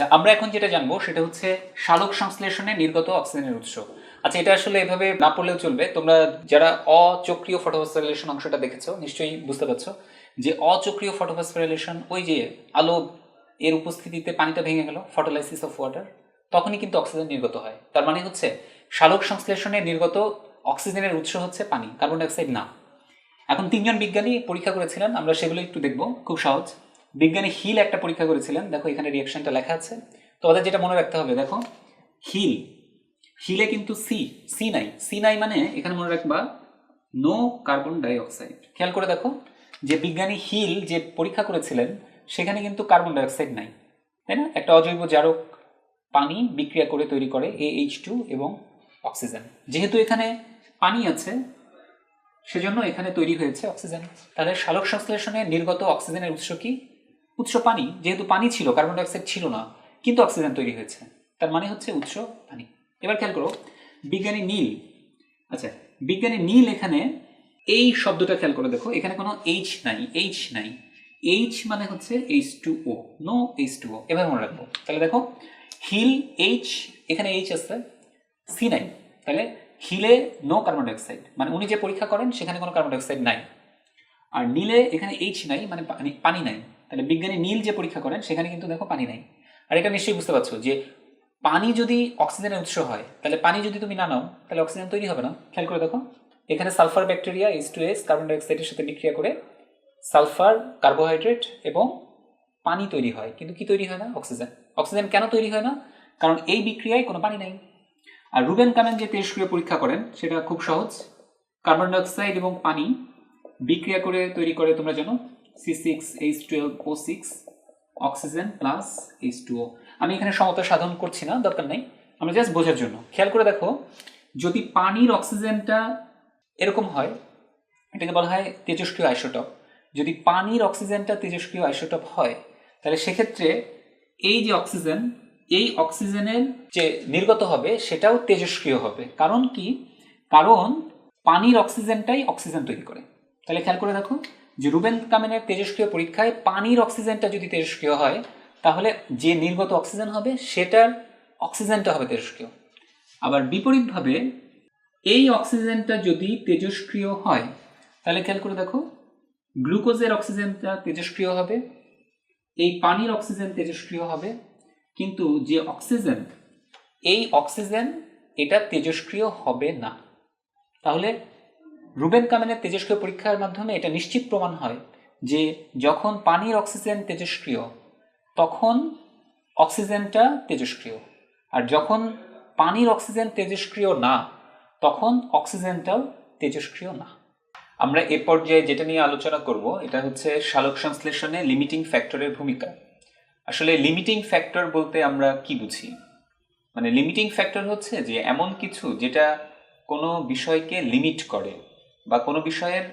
আচ্ছা আমরা এখন যেটা জানব সেটা হচ্ছে শালক সংশ্লেষণে নির্গত অক্সিজেনের উৎস। আচ্ছা এটা আসলে এভাবে না পড়লেও চলবে। তোমরা যারা অচক্রীয় ফটোফসফোরিলেশন অংশটা দেখেছ, নিশ্চয়ই বুঝতে পারছ যে অচক্রীয় ফটোফসফোরিলেশন, ওই যে আলো এর উপস্থিতিতে পানিটা ভেঙে গেল ফটোলাইসিস অফ ওয়াটার তখনই কিন্তু অক্সিজেন নির্গত হয়। তার মানে হচ্ছে শালক সংশ্লেষণে নির্গত অক্সিজেনের উৎস হচ্ছে পানি কার্বন ডাইঅক্সাইড না। এখন তিনজন বিজ্ঞানী পরীক্ষা করেছিলেন, আমরা সেগুলো একটু দেখব, খুব সহজ। বিজ্ঞানী হিল একটা পরীক্ষা করেছিলেন। দেখো, এখানে রিয়াকশনটা লেখা আছে। তো ওদের যেটা মনে রাখতে হবে, দেখো, হিল, হিলে কিন্তু সি সি নাই। সি নাই মানে এখানে মনে রাখবা নো কার্বন ডাই অক্সাইড খেয়াল করে দেখো, যে বিজ্ঞানী হিল যে পরীক্ষা করেছিলেন, সেখানে কিন্তু কার্বন ডাই অক্সাইড নাই। তাই না? একটা অজৈব জারক পানি বিক্রিয়া করে তৈরি করে এ এইচ টু এবং অক্সিজেন যেহেতু এখানে পানি আছে, সেজন্য এখানে তৈরি হয়েছে অক্সিজেন তাহলে শালক সংশ্লেষণে নির্গত অক্সিজেনের উৎস কি? উৎস পানি, যেহেতু পানি ছিল কার্বন ডাইঅক্সাইড ছিল না, কিন্তু অক্সিজেন তৈরি হয়েছে। তার মানে হচ্ছে উৎস পানি। এবার খেয়াল করো, বিজ্ঞানী নীল আচ্ছা বিজ্ঞানী নীল এখানে এই শব্দটা খেয়াল করে দেখো, এখানে কোনো এইচ নাই এইচ নাই। এইচ মানে হচ্ছে H two O no H two O এবার মনে রাখব, তাহলে দেখো, হিল এইচ এখানে এইচ আছে সি নাই। তাহলে হিলে নো কার্বন ডাইঅক্সাইড মানে উনি যে পরীক্ষা করেন, সেখানে কোনো কার্বন ডাইঅক্সাইড নাই। আর নীলে এখানে এইচ নাই মানে পানি পানি নাই। তাহলে বিজ্ঞানী নীল যে পরীক্ষা করেন, সেখানে কিন্তু দেখো পানি নাই। আর এটা নিশ্চয়ই বুঝতে পারছ যে পানি যদি অক্সিজেনের উৎস হয়, তাহলে পানি যদি তুমি না নাও, তাহলে অক্সিজেন তৈরি হবে না। খেয়াল করে দেখো, এখানে sulphur bacteria H two S carbon ডাইঅক্সাইডের সাথে বিক্রিয়া করে সালফার কার্বোহাইড্রেট এবং পানি তৈরি হয়। কিন্তু কি তৈরি হয় না? অক্সিজেন। অক্সিজেন কেন তৈরি হয় না? কারণ এই বিক্রিয়ায় কোনো পানি নেই। আর রুবেন কামেন যে তেজস্ক্রিয় পরীক্ষা করেন, সেটা খুব সহজ। কার্বন ডাইঅক্সাইড এবং পানি বিক্রিয়া করে তৈরি করে তোমরা জানো C six H twelve O six oxygen plus H আমি এখানে সমতা সাধন করছি না, দরকার নেই। আমরা জাস্ট বোঝার জন্য। খেয়াল করে দেখো, যদি পানির অক্সিজেনটা এরকম হয়, এটাকে বলা হয় তেজস্ক্রিয় আইসোটপ। যদি পানির অক্সিজেনটা তেজস্ক্রিয় আইসোটপ হয়, তাহলে সেক্ষেত্রে এই যে অক্সিজেন, এই অক্সিজেনের যে নির্গত হবে, সেটাও তেজস্ক্রিয় হবে। কারণ কি? কারণ পানির অক্সিজেনটাই অক্সিজেন তৈরি করে। তাহলে খেয়াল করে দেখো যে রুবেন কামেনের তেজস্ক্রিয় পরীক্ষায় পানির অক্সিজেনটা যদি তেজস্ক্রিয় হয়, তাহলে যে নির্গত অক্সিজেন হবে, সেটার অক্সিজেনটা হবে তেজস্ক্রিয়। আবার বিপরীতভাবে, এই অক্সিজেনটা যদি তেজস্ক্রিয় হয়, তাহলে খেয়াল করে দেখো, গ্লুকোজের অক্সিজেনটা তেজস্ক্রিয় হবে, এই পানির অক্সিজেন তেজস্ক্রিয় হবে, কিন্তু যে অক্সিজেন, এই অক্সিজেন এটা তেজস্ক্রিয় হবে না। তাহলে রুবেন কামেনের তেজস্ক্রিয় পরীক্ষার মাধ্যমে এটা নিশ্চিত প্রমাণ হয় যে যখন পানির অক্সিজেন তেজস্ক্রিয়, তখন অক্সিজেনটা তেজস্ক্রিয়। আর যখন পানির অক্সিজেন তেজস্ক্রিয় না, তখন অক্সিজেনটাও তেজস্ক্রিয় না। আমরা এ পর্যায়ে যেটা নিয়ে আলোচনা করব, এটা হচ্ছে সালোক সংশ্লেষণে লিমিটিং ফ্যাক্টরের ভূমিকা। আসলে লিমিটিং ফ্যাক্টর বলতে আমরা কি বুঝি? মানে লিমিটিং ফ্যাক্টর হচ্ছে যে এমন কিছু যেটা কোনো বিষয়কে লিমিট করে বা কোনো বিষয়ের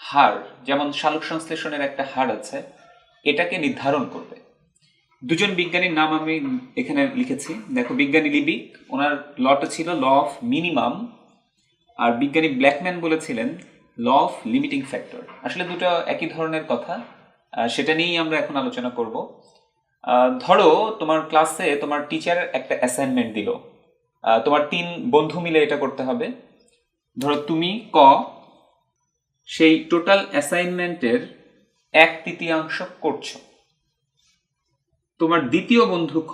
হার, যেমন সালোক সংশ্লেষণের একটা হার আছে, এটাকে নির্ধারণ করবে। দুজন বিজ্ঞানীর নাম আমি এখানে লিখেছি। দেখো, বিজ্ঞানী লিবিক ওনার লটা ছিল ল অফ মিনিমাম, আর বিজ্ঞানী ব্ল্যাকম্যান বলেছিলেন ল অফ লিমিটিং ফ্যাক্টর। আসলে দুটো একই ধরনের কথা সেটা নিয়েই আমরা এখন আলোচনা করব। ধরো, তোমার ক্লাসে তোমার টিচার একটা অ্যাসাইনমেন্ট দিল। তোমার তিন বন্ধু মিলে এটা করতে হবে। ধরো, তুমি, ক সেই টোটাল অ্যাসাইনমেন্টের এক তৃতীয়াংশ করছ। তোমার দ্বিতীয় বন্ধু খ,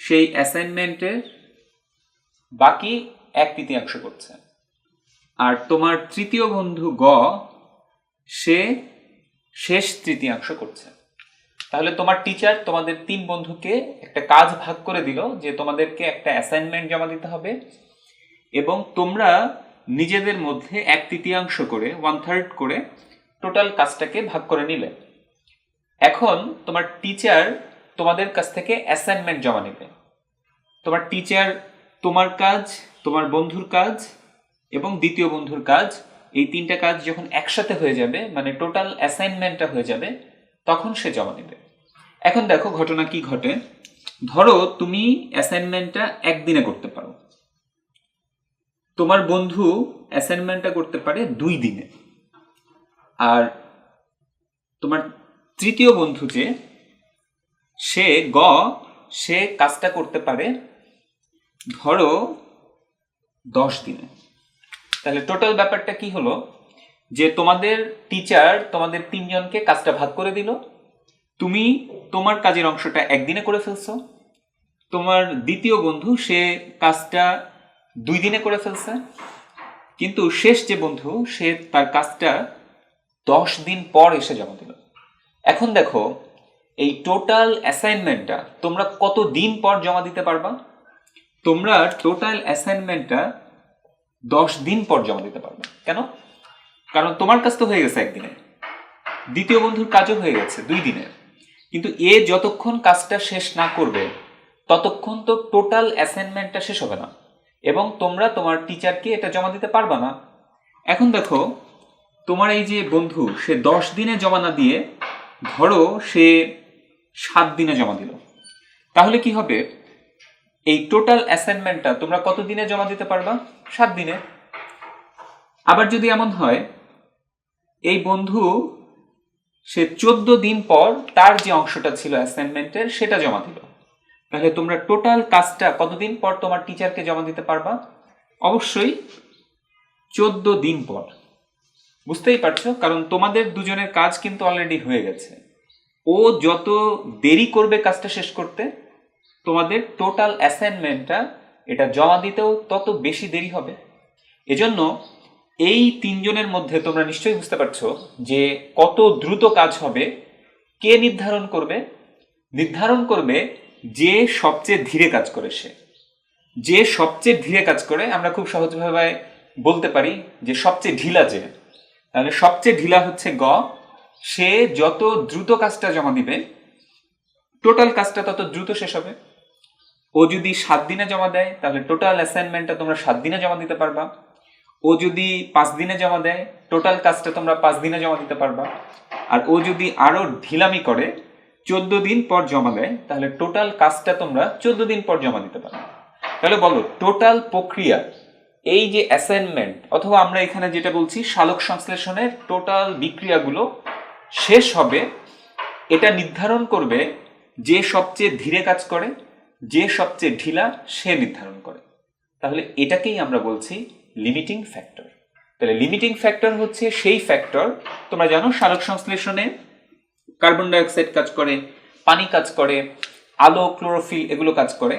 সেই অ্যাসাইনমেন্টের বাকি এক তৃতীয়াংশ করছে। আর তোমার তৃতীয় বন্ধু গ, সে শেষ তৃতীয়াংশ করছে। তাহলে তোমার টিচার তোমাদের তিন বন্ধুকে একটা কাজ ভাগ করে দিল যে তোমাদেরকে একটা অ্যাসাইনমেন্ট জমা দিতে হবে এবং তোমরা নিজেদের মধ্যে এক তৃতীয়াংশ করে ওয়ান থার্ড করে টোটাল কাজটাকে ভাগ করে নিলে। এখন তোমার টিচার তোমাদের কাছ থেকে অ্যাসাইনমেন্ট জমা নেবে। তোমার টিচার তোমার কাজ, তোমার বন্ধুর কাজ এবং দ্বিতীয় বন্ধুর কাজ, এই তিনটা কাজ যখন একসাথে হয়ে যাবে মানে টোটাল অ্যাসাইনমেন্টটা হয়ে যাবে, তখন সে জমা নেবে। এখন দেখো ঘটনা কি ঘটে। ধরো তুমি অ্যাসাইনমেন্টটা একদিনে করতে পারো। তোমার বন্ধু অ্যাসাইনমেন্টটা করতে পারে দুই দিনে। আর তোমার তৃতীয় বন্ধু যে, সে গ, সে কাজটা করতে পারে ধরো দশ দিনে। তাহলে টোটাল ব্যাপারটা কি হলো? যে তোমাদের টিচার তোমাদের তিনজনকে কাজটা ভাগ করে দিল। তুমি তোমার কাজের অংশটা একদিনে করে ফেলছো। তোমার দ্বিতীয় বন্ধু, সে কাজটা দুই দিনে করে ফেলছে। কিন্তু শেষ যে বন্ধু, সে তার কাজটা দশ দিন পর এসে জমা দিল। এখন দেখো, এই টোটাল অ্যাসাইনমেন্টটা তোমরা কত দিন পর জমা দিতে পারবা? তোমরা টোটাল অ্যাসাইনমেন্টটা দশ দিন পর জমা দিতে পারবে। কেন? কারণ তোমার কাজ তো হয়ে গেছে একদিনে। দ্বিতীয় বন্ধুর কাজও হয়ে গেছে দুই দিনের কিন্তু এ যতক্ষণ কাজটা শেষ না করবে, ততক্ষণ তো টোটাল অ্যাসাইনমেন্টটা শেষ হবে না। এবং তোমরা তোমার টিচারকে এটা জমা দিতে পারবা না। এখন দেখো, তোমার এই যে বন্ধু, সে দশ দিনে জমা না দিয়ে, ধরো সে সাত দিনে জমা দিল। তাহলে কি হবে? এই টোটাল অ্যাসাইনমেন্টটা তোমরা কত দিনে জমা দিতে পারবা? সাত দিনে। আবার যদি এমন হয়, এই বন্ধু, সে চোদ্দ দিন পর তার যে অংশটা ছিল অ্যাসাইনমেন্টের সেটা জমা দিল। তাহলে তোমরা টোটাল কাজটা কতদিন পর তোমার টিচারকে জমা দিতে পারবা? অবশ্যই চোদ্দ দিন পর। বুঝতেই পারছ? কারণ তোমাদের দুজনের কাজ কিন্তু অলরেডি হয়ে গেছে। ও যত দেরি করবে কাজটা শেষ করতে, তোমাদের টোটাল অ্যাসাইনমেন্টটা এটা জমা দিতেও তত বেশি দেরি হবে। এজন্য এই তিনজনের মধ্যে তোমরা নিশ্চয়ই বুঝতে পারছ যে কত দ্রুত কাজ হবে, কে নির্ধারণ করবে? নির্ধারণ করবে যে সবচেয়ে ধীরে কাজ করে সে। যে সবচেয়ে ধীরে কাজ করে, আমরা খুব সহজভাবে বলতে পারি যে সবচেয়ে ঢিলা যে। তাহলে সবচেয়ে ঢিলা হচ্ছে গ। সে যত দ্রুত কাজটা জমা দিবে, টোটাল কাজটা তত দ্রুত শেষ হবে। ও যদি সাত দিনে জমা দেয়, তাহলে টোটাল অ্যাসাইনমেন্টটা তোমরা সাত দিনে জমা দিতে পারবা। ও যদি পাঁচ দিনে জমা দেয়, টোটাল কাজটা তোমরা পাঁচ দিনে জমা দিতে পারবা। আর ও যদি আরও ঢিলামি করে চোদ্দ দিন পর জমা দেয়, তাহলে টোটাল কাজটা তোমরা চোদ্দ দিন পর জমা দিতে পারবে তাহলে বলো টোটাল প্রক্রিয়া, এই যে অ্যাসাইনমেন্ট অথবা আমরা এখানে যেটা বলছি, সালোক সংশ্লেষণের টোটাল বিক্রিয়াগুলো শেষ হবে, এটা নির্ধারণ করবে যে সবচেয়ে ধীরে কাজ করে, যে সবচেয়ে ঢিলা, সে নির্ধারণ করে। তাহলে এটাকেই আমরা বলছি লিমিটিং ফ্যাক্টর তাহলে লিমিটিং ফ্যাক্টর হচ্ছে সেই ফ্যাক্টর তোমরা জানো সালোক সংশ্লেষণে কার্বন ডাইঅক্সাইড কাজ করে, পানি কাজ করে, আলো, ক্লোরোফিল এগুলো কাজ করে।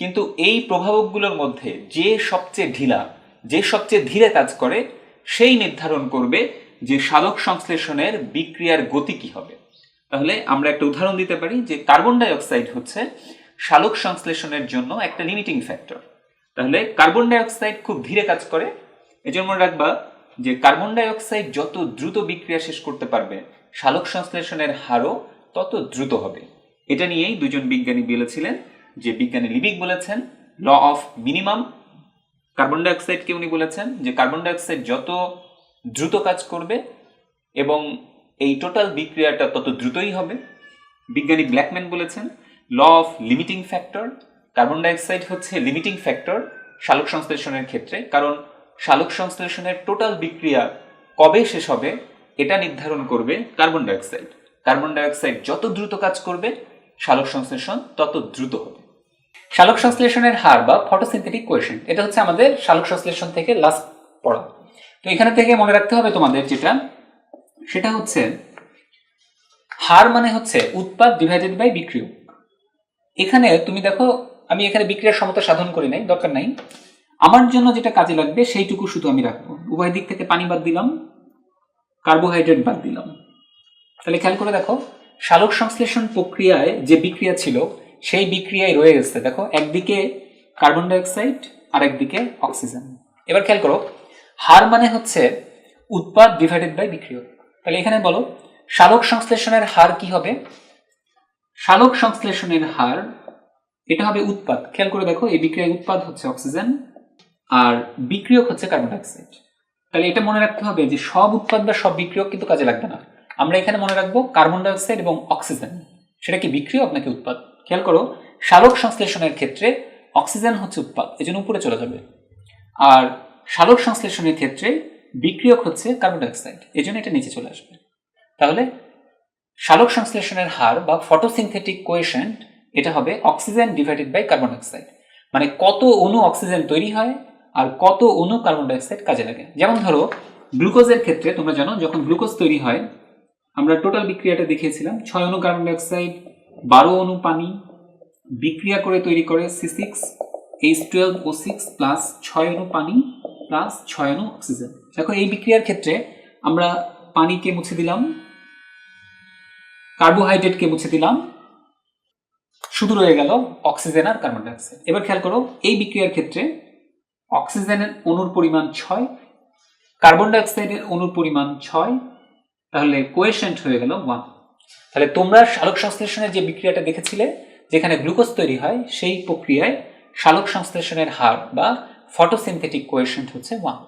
কিন্তু এই প্রভাবকগুলোর মধ্যে যে সবচেয়ে ঢিলা, যে সবচেয়ে ধীরে কাজ করে, সেই নির্ধারণ করবে যে সালোক সংশ্লেষণের বিক্রিয়ার গতি কি হবে। তাহলে আমরা একটা উদাহরণ দিতে পারি যে কার্বন ডাইঅক্সাইড হচ্ছে সালোক সংশ্লেষণের জন্য একটা লিমিটিং ফ্যাক্টর তাহলে কার্বন ডাইঅক্সাইড খুব ধীরে কাজ করে, এজন্য মনে রাখবা যে কার্বন ডাইঅক্সাইড যত দ্রুত বিক্রিয়া শেষ করতে পারবে সালোক সংশ্লেষণের হারও তত দ্রুত হবে। এটা নিয়েই দুজন বিজ্ঞানী বলেছিলেন যে বিজ্ঞানী লিবিক বলেছেন, ল অফ মিনিমাম কার্বন ডাইঅক্সাইডকে উনি বলেছেন, যে কার্বন ডাইঅক্সাইড যত দ্রুত কাজ করবে এবং এই টোটাল বিক্রিয়াটা তত দ্রুতই হবে। বিজ্ঞানী ব্ল্যাকম্যান বলেছেন, law of limiting factor carbon dioxide হচ্ছে লিমিটিং ফ্যাক্টর সালোক সংশ্লেষণের ক্ষেত্রে, কারণ সালোক সংশ্লেষণের টোটাল বিক্রিয়া কবে শেষ হবে এটা নির্ধারণ করবে কার্বন ডাইঅক্সাইড। কার্বন ডাইঅক্সাইড যত দ্রুত কাজ করবে সালোক সংশ্লেষণ তত দ্রুত হবে। সালোক সংশ্লেষণের হার বা ফটোসিনথেটিক কোয়েশন এটা হচ্ছে আমাদের সালোক সংশ্লেষণ থেকে লাস্ট পড়া। তো এখানে থেকে মনে রাখতে হবে তোমাদের যেটা, সেটা হচ্ছে হার মানে হচ্ছে উৎপাদ ডিভাইডেড বাই বিক্রিয়। এখানে তুমি দেখো, আমি এখানে বিক্রিয়ার সমতা সাধন করি নাই, দরকার নাই। আমার জন্য যেটা কাজে লাগবে, সেইটুকু শুধু আমি রাখব। উভয় দিক থেকে পানি বাদ দিলাম। কার্বোহাইড্রেট বাদ দিলাম। তাহলে খেয়াল করে দেখো সালোক সংশ্লেষণ প্রক্রিয়ায় যে বিক্রিয়া ছিল, সেই বিক্রিয়ায় রয়ে গেছে। দেখো, একদিকে কার্বন ডাইঅক্সাইড আর একদিকে অক্সিজেন। এবার খেয়াল করো, হার মানে হচ্ছে উৎপাদ ডিভাইডেড বাই বিক্রিয়ক। তাহলে এখানে বলো সালোক সংশ্লেষণের হার কি হবে? সালোক সংশ্লেষণের হার, এটা হবে উৎপাদ। খেয়াল করে দেখো, এই বিক্রিয়ায় উৎপাদ হচ্ছে অক্সিজেন, আর বিক্রিয়ক হচ্ছে কার্বন ডাইঅক্সাইড। তাহলে এটা মনে রাখতে হবে যে সব উৎপাদ বা সব বিক্রিয়ক কিন্তু কাজে লাগবে না। আমরা এখানে মনে রাখব কার্বন ডাইঅক্সাইড এবং অক্সিজেন। সেটা কি বিক্রিয়ক নাকি উৎপাদ? খেয়াল করো সালোক সংশ্লেষণের ক্ষেত্রে অক্সিজেন হচ্ছে উৎপাদ, এজন্য উপরে চলে যাবে। আর সালোক সংশ্লেষণের ক্ষেত্রে বিক্রিয়ক হচ্ছে কার্বন ডাইঅক্সাইড এই জন্য এটা নিচে চলে আসবে। তাহলে সালোক সংশ্লেষণের হার বা ফটোসিনথেটিক কোয়েশন এটা হবে oxygen divided by carbon dioxide. মানে কত অণু অক্সিজেন তৈরি হয় আর কত অণু কার্বন ডাইঅক্সাইড কাজে লাগে? যেমন ধরো, গ্লুকোজের ক্ষেত্রে তোমরা জানো, যখন গ্লুকোজ তৈরি হয়, আমরা টোটাল বিক্রিয়াটা দেখিয়েছিলাম, ছয় অণু কার্বন ডাইঅক্সাইড বারো অণু পানি বিক্রিয়া করে তৈরি করে C six H twelve O six plus ছয় অণু পানি প্লাস ছয় অণু অক্সিজেন দেখো, এই বিক্রিয়ার ক্ষেত্রে আমরা পানিকে মুছে দিলাম কার্বোহাইড্রেটকে মুছে দিলাম, শুধু রয়ে গেল অক্সিজেন আর কার্বন ডাইঅক্সাইড এবার খেয়াল করো, এই বিক্রিয়ার ক্ষেত্রে অক্সিজেনের অণুর পরিমাণ ছয়, কার্বন ডাইঅক্সাইডের অণুর পরিমাণ ছয়, তাহলে কোয়েশেন্ট হয়ে গেল ওয়ান। তাহলে তোমরা সালোক সংশ্লেষণের যে বিক্রিয়াটা দেখেছিলে, যেখানে গ্লুকোজ তৈরি হয়, সেই প্রক্রিয়ায় সালোক সংশ্লেষণের হার বা ফটোসিনথেটিক কোয়েশেন্ট হচ্ছে ওয়ান